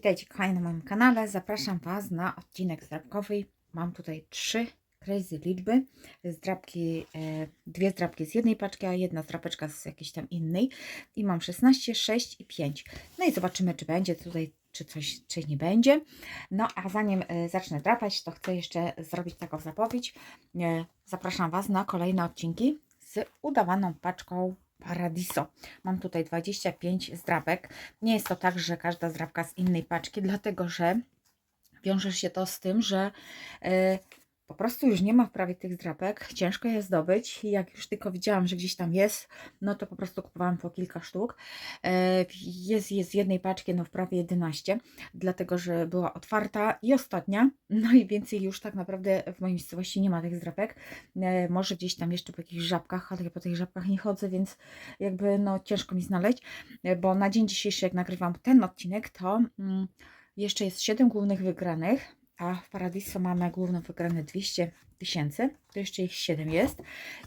Witajcie kochani na moim kanale. Zapraszam Was na odcinek zdrabkowy. Mam tutaj trzy crazy liczby. Zdrabki, e, dwie zdrabki z jednej paczki, a jedna zdrapeczka z jakiejś tam innej. I mam 16, 6 i 5. No i zobaczymy, czy będzie tutaj, czy coś, czy nie będzie. No a zanim e, zacznę drapać, to chcę jeszcze zrobić taką zapowiedź. E, zapraszam Was na kolejne odcinki z udawaną paczką Paradiso. Mam tutaj 25 zdrabek. Nie jest to tak, że każda zdrabka z innej paczki, dlatego że wiąże się to z tym, że e, po prostu już nie ma w prawie tych zdrapek. Ciężko je zdobyć. Jak już tylko widziałam, że gdzieś tam jest, no to po prostu kupowałam po kilka sztuk. E, jest, jest z jednej paczki, no w prawie 11, dlatego że była otwarta i ostatnia. No i więcej już tak naprawdę w mojej miejscowości nie ma tych zdrapek. E, może gdzieś tam jeszcze po jakichś żabkach, ale ja po tych żabkach nie chodzę, więc jakby no ciężko mi znaleźć, e, bo na dzień dzisiejszy, jak nagrywam ten odcinek, to mm, jeszcze jest 7 głównych wygranych, a w Paradiso mamy główną wygrane 200 tysięcy, to jeszcze ich 7 jest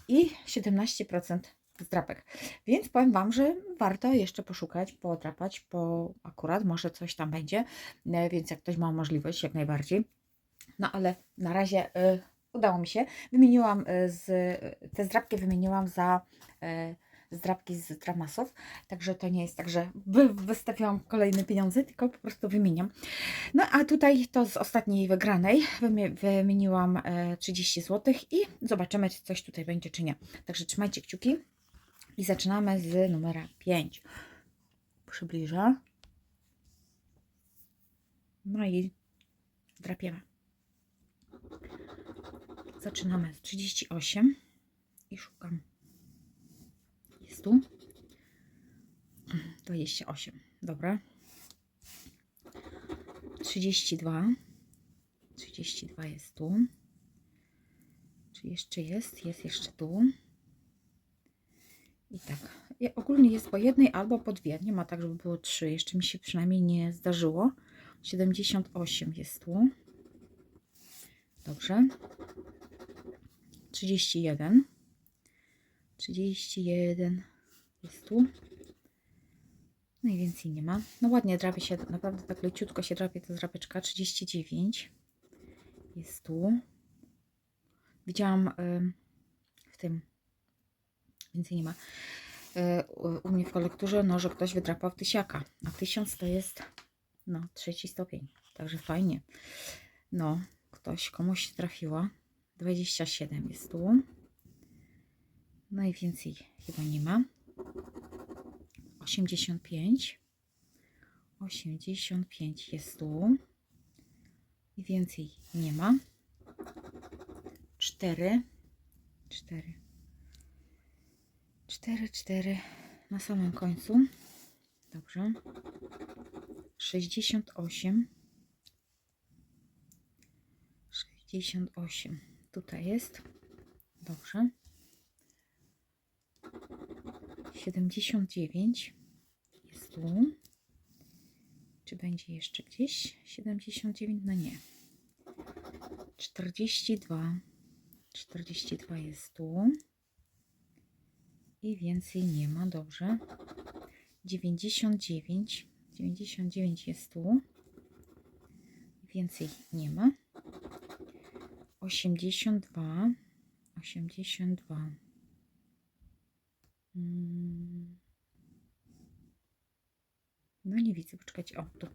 i 17% zdrapek. Więc powiem Wam, że warto jeszcze poszukać, podrapać, bo akurat może coś tam będzie, e, więc jak ktoś ma możliwość, jak najbardziej. No ale na razie y, udało mi się. Wymieniłam y, z, te zdrapki wymieniłam za y, zdrapki z dramasów, także to nie jest tak, że wy, wystawiałam kolejne pieniądze, tylko po prostu wymieniam. No a tutaj to z ostatniej wygranej wymie- wymieniłam e, 30 zł i zobaczymy, czy coś tutaj będzie, czy nie. Także trzymajcie kciuki i zaczynamy z numera 5. Przybliżę. No i drapiemy. Zaczynamy z 38 i szukam. Jest tu. 28. Dobra. 32. 32 jest tu. Czy jeszcze jest? Jest jeszcze tu. I tak. Ogólnie jest po jednej albo po dwie. Nie ma tak, żeby było trzy. Jeszcze mi się przynajmniej nie zdarzyło. 78 jest tu. Dobrze. 31. 31 jest tu. Najwięcej nie ma. No ładnie drapie się, naprawdę tak leciutko się drapie ta zrapeczka. 39 jest tu. Widziałam w tym, więcej nie ma, y, u, mnie w kolekturze, no, że ktoś wydrapał tysiaka, a tysiąc to jest, no, trzeci stopień, także fajnie. No, ktoś, komuś się trafiło. 27 jest tu. Najwięcej chyba nie ma. 85. 85 jest tu. I więcej nie ma. 4. 4. 4, 4 na samym końcu. Dobrze. 68. 68. Tutaj jest. Dobrze. 79 jest tu. Czy będzie jeszcze gdzieś? 79? No nie. 42. 42 jest tu. I więcej nie ma. Dobrze. 99. 99 jest tu. Więcej nie ma. 82. 82. Mm. No nie widzę, poczekajcie. O, tu.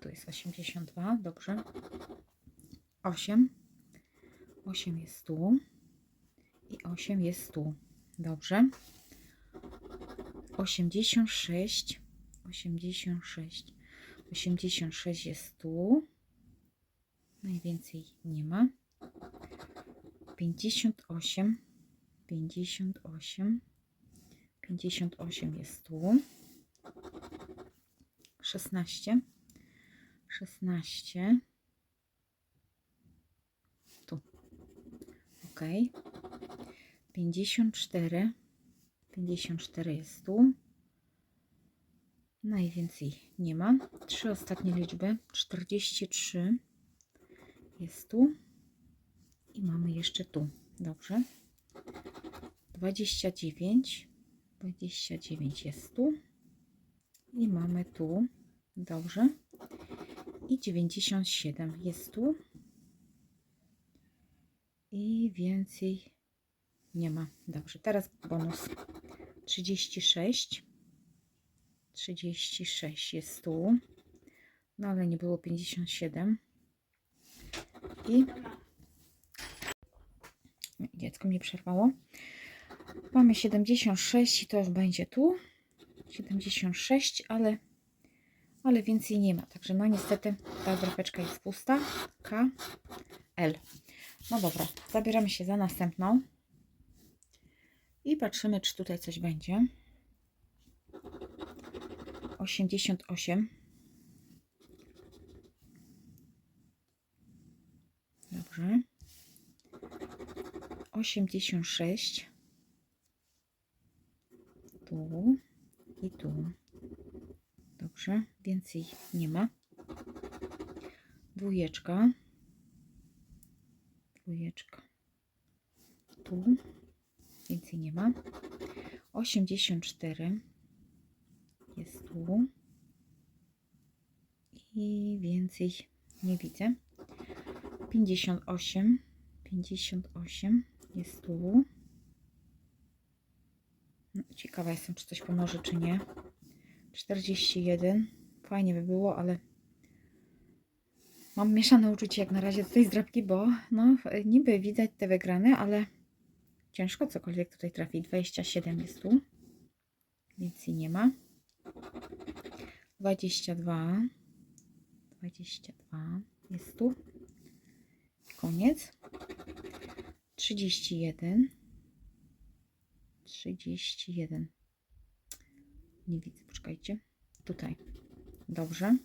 Tu jest 82, dobrze. 8. 8 jest tu. I 8 jest tu. Dobrze. 86. 86. 86 jest tu. Najwięcej nie ma. 58. 58. 58 jest tu. 16. 16. Tu. Ok. 54. 54 jest tu. Najwięcej nie ma. Trzy ostatnie liczby. 43 jest tu. I mamy jeszcze tu. Dobrze. 29. 29 jest tu. I mamy tu. Dobrze. i 97 jest tu. I więcej nie ma. Dobrze, teraz bonus 36. 36 jest tu. No ale nie było 57. I dziecko mnie przerwało. Mamy 76 i to już będzie tu. 76, ale, ale więcej nie ma. Także no niestety ta drapeczka jest pusta. K, L. No dobra, zabieramy się za następną. I patrzymy, czy tutaj coś będzie. 88. Dobrze. 86. Tu i tu. Dobrze, więcej nie ma. Dwójeczka. Dwójeczka. Tu. Więcej nie ma. 84 jest tu. I więcej nie widzę. 58. 58 jest tu. Ciekawa jestem, czy coś pomoże, czy nie. 41. Fajnie by było, ale mam mieszane uczucie jak na razie do tej zdrabki, bo no, niby widać te wygrane, ale ciężko cokolwiek tutaj trafi. 27 jest tu. Więc i nie ma. 22. 22 jest tu. Koniec. 31. 31. Nie widzę, poczekajcie. Tutaj. Dobrze.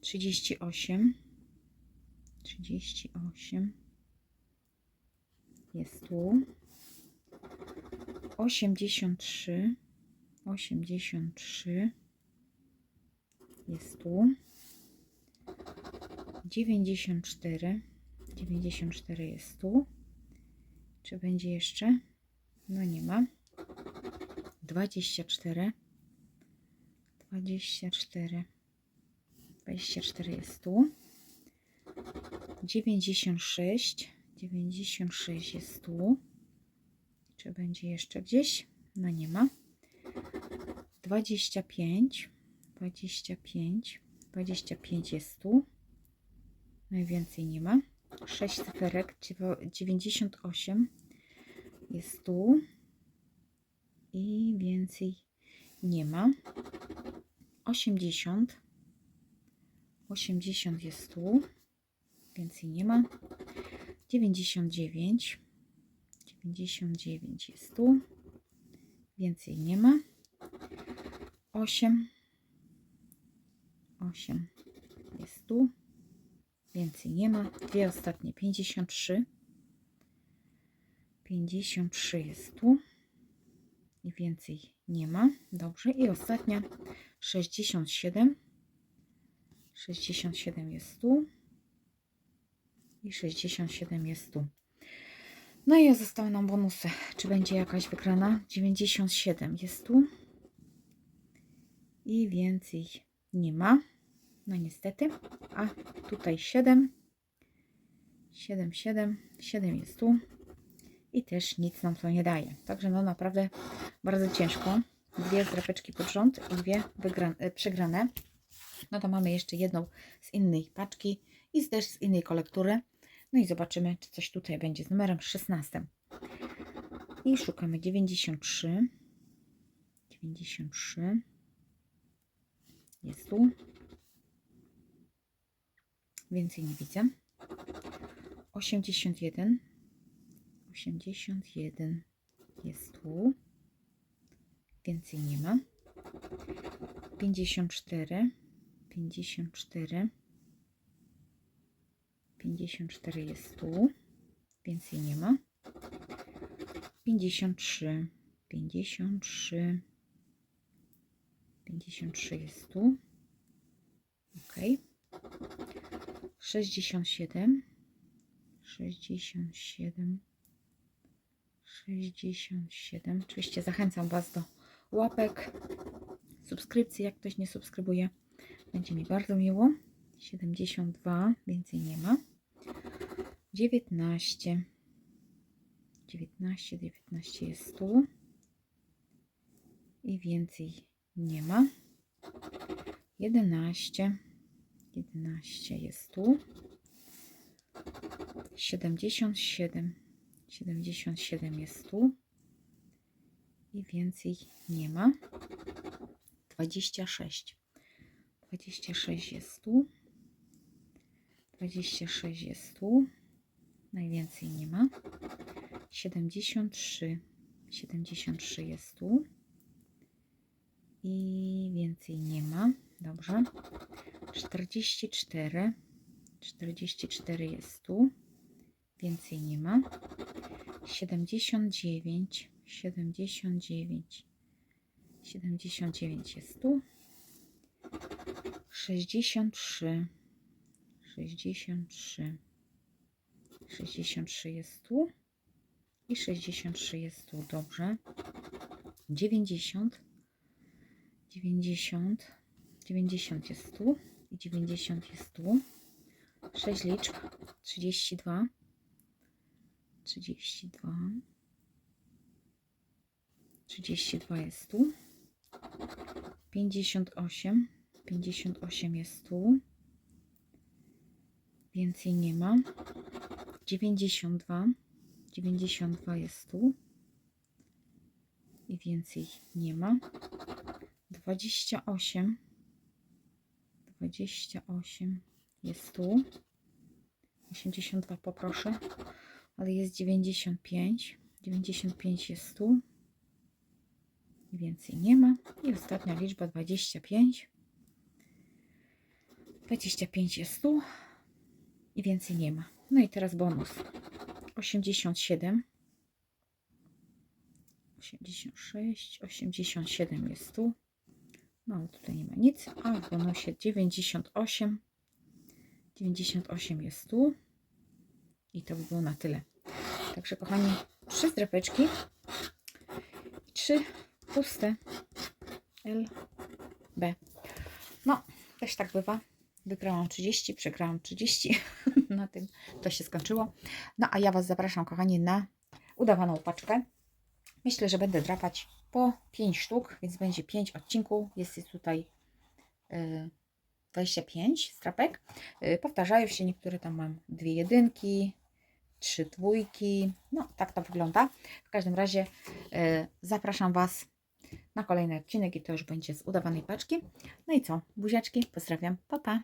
38. 38. Jest tu. 83. 83. Jest tu. 94. 94 jest tu. Czy będzie jeszcze? No nie ma. 24. 24. 24 jest tu. 96. 96 jest tu. Czy będzie jeszcze gdzieś? No nie ma. 25. 25. 25 jest tu. Najwięcej nie ma. 6 cyferek. 98 jest tu. I więcej nie ma. 80. 80 jest tu. Więcej nie ma. 99. 99 jest tu. Więcej nie ma. 8. 8 jest tu. Więcej nie ma. Dwie ostatnie. 53. 53 jest tu. I więcej nie ma. Dobrze. I ostatnia. 67. 67 jest tu. I 67 jest tu. No i zostały nam bonusy. Czy będzie jakaś wygrana? 97 jest tu. I więcej nie ma. No niestety. A tutaj 7. 7, 7. 7 jest tu. I też nic nam to nie daje. Także no naprawdę bardzo ciężko. Dwie zdrapeczki pod rząd i dwie wygra- przegrane. No to mamy jeszcze jedną z innej paczki i też z innej kolektury. No i zobaczymy, czy coś tutaj będzie z numerem 16. I szukamy 93. 93. Jest tu. Więcej nie widzę. 81. 81 jest tu. Więcej nie ma. 54. 54. 54 jest tu. Więcej nie ma. 53. 53. 53 jest tu. Ok. 67. 67. 67. Oczywiście zachęcam Was do łapek, subskrypcji, jak ktoś nie subskrybuje. Będzie mi bardzo miło. 72, więcej nie ma. 19, 19, 19 jest tu i więcej nie ma. 11, 11 jest tu. 77, 77 jest tu i więcej nie ma. 26, 26 jest tu. 26 jest tu. Najwięcej nie ma. 73. 73 jest tu. I więcej nie ma. Dobrze. 44. 44 jest tu. Więcej nie ma. 79. 79. 79 jest tu. 63. 63. 63 jest tu. I 63 jest tu. Dobrze. 90. 90. 90 jest tu. I 90 jest tu. 6 liczb. 32. 32. 32 jest tu. 58. 58 jest tu. Więcej nie ma. 92. 92 jest tu. I więcej nie ma. 28. 28 jest tu. 82 poproszę. Ale jest 95. 95 jest tu. Więcej nie ma. I ostatnia liczba 25. 25 jest tu i więcej nie ma. No i teraz bonus. 87. 86, 87 jest tu. No tutaj nie ma nic. A w bonusie 98. 98 jest tu. I to by było na tyle. Także kochani, trzy zdrapeczki i trzy puste L, B. No, też tak bywa. Wygrałam 30, przegrałam 30. na tym to się skończyło. No a ja Was zapraszam, kochani, na udawaną paczkę. Myślę, że będę drapać po 5 sztuk, więc będzie 5 odcinków. Jest tutaj y, 25 strapek. Y, powtarzają się, niektóre tam mam dwie jedynki, trzy dwójki. No, tak to wygląda. W każdym razie y, zapraszam Was na kolejny odcinek i to już będzie z udawanej paczki. No i co? Buziaczki, pozdrawiam, pa pa!